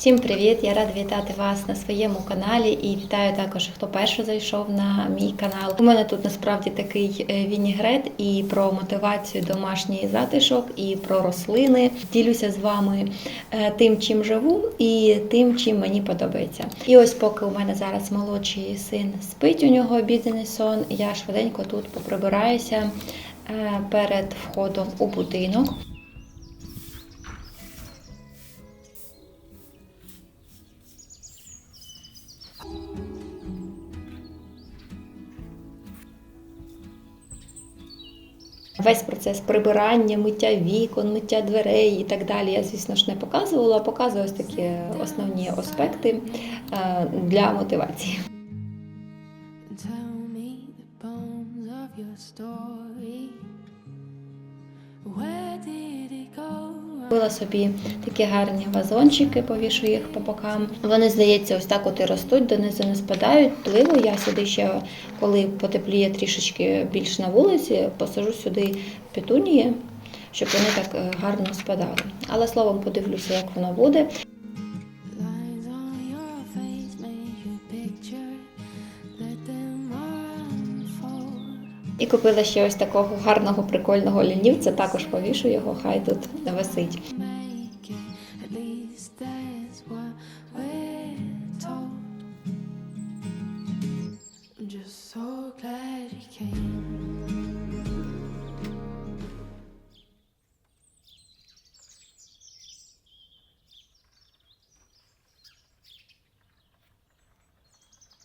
Всім привіт! Я рада вітати вас на своєму каналі і вітаю також, хто перше зайшов на мій канал. У мене тут насправді такий е, вінігрет і про мотивацію домашній затишок, і про рослини. Ділюся з вами е, тим, чим живу, і тим, чим мені подобається. І ось, поки у мене зараз молодший син спить, у нього обідний сон, я швиденько тут поприбираюся е, перед входом у будинок. Весь процес прибирання, миття вікон, миття дверей і так далі. Я, звісно ж, не показувала, а показую ось такі основні аспекти е, для мотивації. Tell me the bones of your story. Where? Купила собі такі гарні вазончики, повішу їх по бокам. Вони, здається, ось так от і ростуть, донизу не спадають. Пливу я сюди ще, коли потепліє трішечки більш на вулиці, посажу сюди петунії, щоб вони так е, гарно спадали. Але словом, подивлюся, як воно буде. І купила ще ось такого гарного прикольного лінівця. Також повішу його, хай тут висить.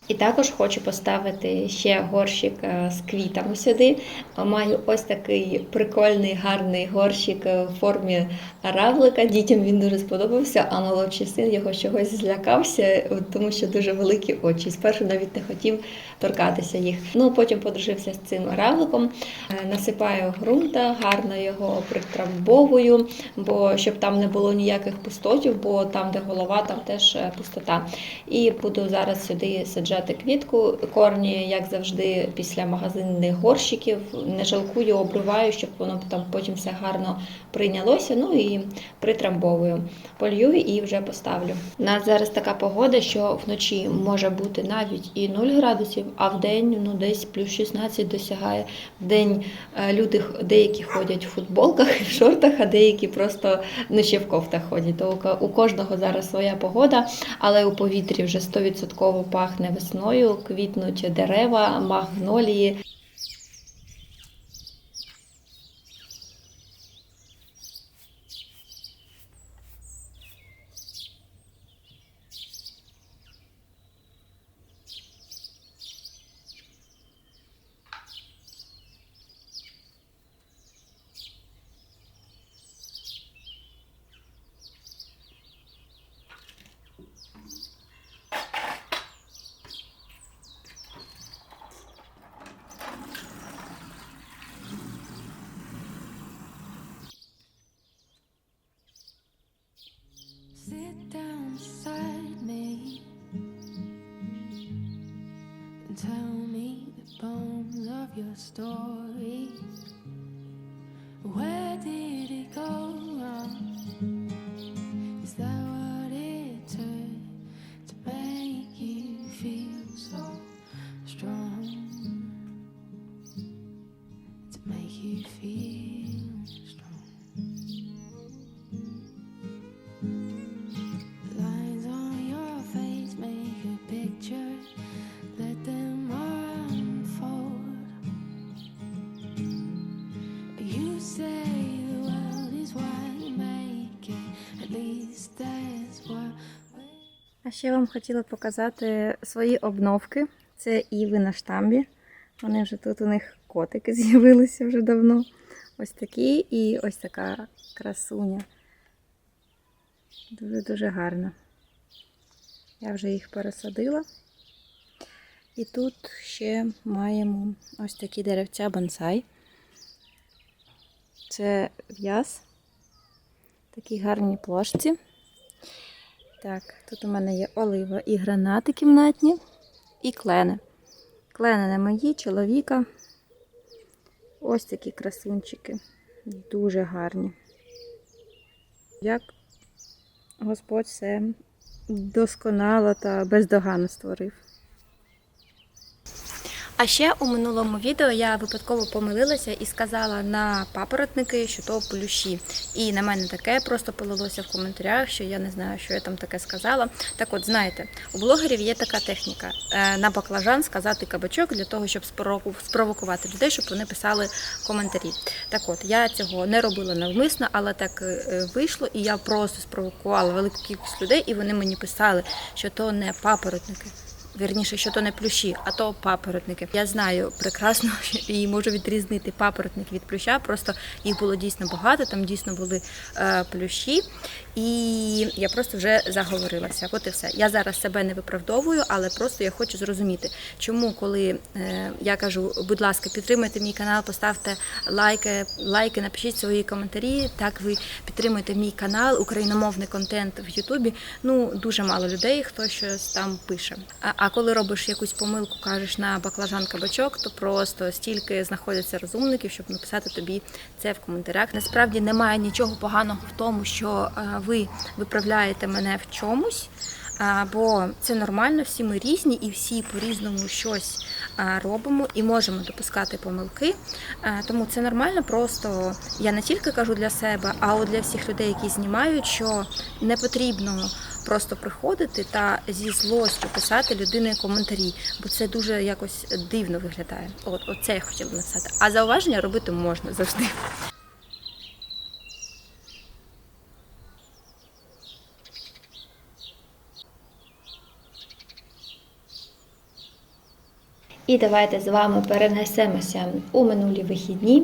І також хочу поставити ще горщик е, з квітами сюди. Маю ось такий прикольний, гарний горщик е, в формі равлика. Дітям він дуже сподобався, а молодший син його чогось злякався, тому що дуже великі очі. Спершу навіть не хотів торкатися їх. Ну потім подружився з цим равликом, Е, насипаю ґрунта, гарно його притрамбовую, бо щоб там не було ніяких пустотів, бо там, де голова, там теж е, пустота. І буду зараз сюди саджати квітку. Корні, як завжди, після магазинних горщиків. Не жалкую, обриваю, щоб воно там потім все гарно прийнялося. Ну і притрамбовую. Полью і вже поставлю. У нас зараз така погода, що вночі може бути навіть і 0 градусів, а в день ну десь плюс 16 досягає. В день е, люди деякі ходять в футболках в шортах, а деякі просто ну, ще в кофтах ходять. То у кожного зараз своя погода, але у повітрі вже 100% пахне весною, квітнуть дерева, магнолії. Ще вам хотіла показати свої обновки. Це іви на штамбі. Вони вже тут у них котики з'явилися вже давно. Ось такі і ось така красуня. Дуже-дуже гарна. Я вже їх пересадила. І тут ще маємо ось такі деревця бонсай. Це в'яз. Такі гарні плошці. Так, тут у мене є олива і гранати кімнатні, і клени. Клени не мої, чоловіка. Ось такі красунчики. Дуже гарні. Як Господь все досконало та бездоганно створив. А ще у минулому відео я випадково помилилася і сказала на папоротники, що то плющі. І на мене таке просто полилося в коментарях, що я не знаю, що я там таке сказала. Так от, знаєте, у блогерів є така техніка е, на баклажан сказати кабачок для того, щоб спровокувати людей, щоб вони писали коментарі. Так от, я цього не робила навмисно, але так е, вийшло, і я просто спровокувала велику кількість людей, і вони мені писали, що то не папоротники. Вірніше, що то не плющі, а то папоротники. Я знаю прекрасно і можу відрізнити папоротник від плюща. Просто їх було дійсно багато, там дійсно були е, плющі, і я просто вже заговорилася. От і все. Я зараз себе не виправдовую, але просто я хочу зрозуміти, чому, коли е, я кажу, будь ласка, підтримайте мій канал, поставте лайки, лайки, напишіть свої коментарі. Так ви підтримуєте мій канал, україномовний контент в Ютубі. Ну дуже мало людей, хто щось там пише. А, а коли робиш якусь помилку, кажеш на баклажан кабачок, то просто стільки знаходяться розумників, щоб написати тобі це в коментарях. Насправді немає нічого поганого в тому, що е, ви виправляєте мене в чомусь. А, Бо це нормально, всі ми різні і всі по-різному щось робимо і можемо допускати помилки. Тому це нормально. Просто я не тільки кажу для себе, а от для всіх людей, які знімають, що не потрібно просто приходити та зі злостю писати людини коментарі, бо це дуже якось дивно виглядає. От, от це я хотіла написати. А зауваження робити можна завжди. І давайте з вами перенесемося у минулі вихідні,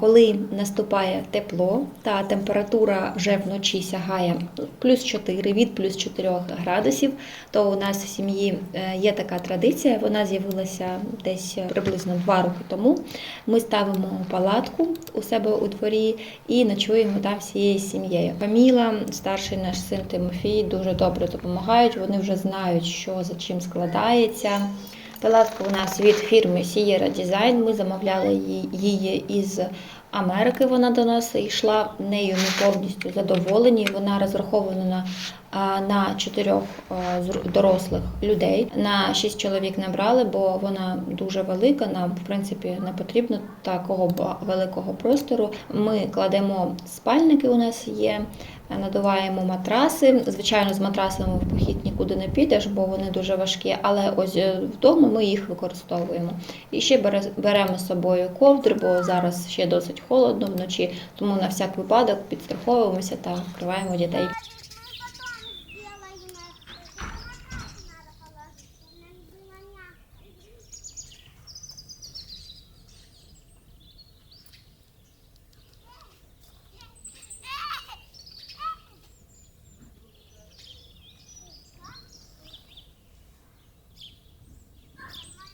коли наступає тепло та температура вже вночі сягає плюс 4 від плюс 4 градусів, то у нас в сім'ї е, є така традиція, вона з'явилася десь приблизно 2 роки тому. Ми ставимо палатку у себе у дворі і ночуємо там всією сім'єю. Каміла, старший наш син Тимофій, дуже добре допомагають. Вони вже знають, що за чим складається. Палатка у нас від фірми Sierra Design. Ми замовляли її- із Америки. Вона до нас йшла. Нею ми повністю задоволені. Вона розрахована на, чотирьох дорослих людей. На шість чоловік набрали, бо вона дуже велика. Нам в принципі не потрібно такого великого простору. Ми кладемо спальники. У нас є. Надуваємо матраси. Звичайно, з матрасами в похід нікуди не підеш, бо вони дуже важкі, але ось е, вдома ми їх використовуємо. І ще бере- беремо з собою ковдри, бо зараз ще досить холодно вночі, тому на всяк випадок підстраховуємося та вкриваємо дітей.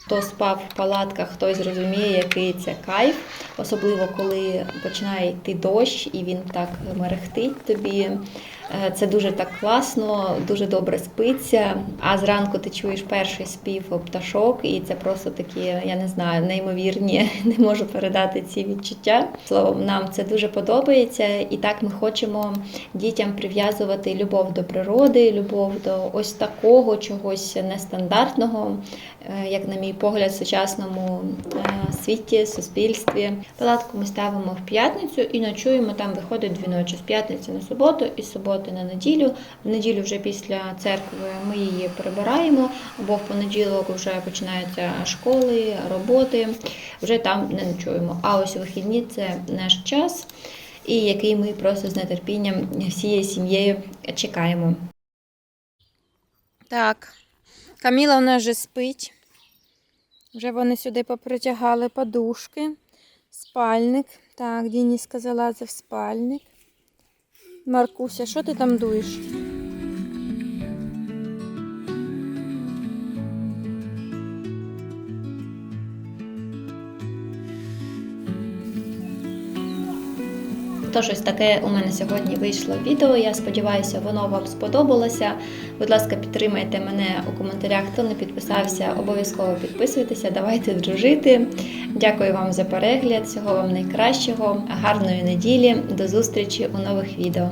Хто спав в палатках, хтось зрозуміє, який це кайф, особливо коли починає йти дощ і він так мерехтить тобі. Е, Це дуже так класно, дуже добре спиться. А зранку ти чуєш перший спів пташок, і це просто такі, я не знаю, неймовірні. Не можу передати ці відчуття. Словом, нам це дуже подобається, і так ми хочемо дітям прив'язувати любов до природи, любов до ось такого чогось нестандартного, е, як на мій погляд, в сучасному е, світі, суспільстві. Палатку ми ставимо в п'ятницю і ночуємо там. Виходить дві ночі з п'ятниці на суботу і з суботи на неділю. В неділю вже після церкви ми її прибираємо, бо в понеділок вже починаються школи, роботи. Вже там не ночуємо. А ось вихідні це наш час, і який ми просто з нетерпінням всією сім'єю чекаємо. Так, Каміла у нас вже спить. Вже вони сюди попритягали подушки, спальник. Так, Дініска залазив в спальник. Маркуся, що ти там дуєш? Тож ось таке у мене сьогодні вийшло відео. Я сподіваюся, воно вам сподобалося. Будь ласка, підтримайте мене у коментарях. Хто не підписався, обов'язково підписуйтеся, давайте дружити. Дякую вам за перегляд. Всього вам найкращого, гарної неділі. До зустрічі у нових відео.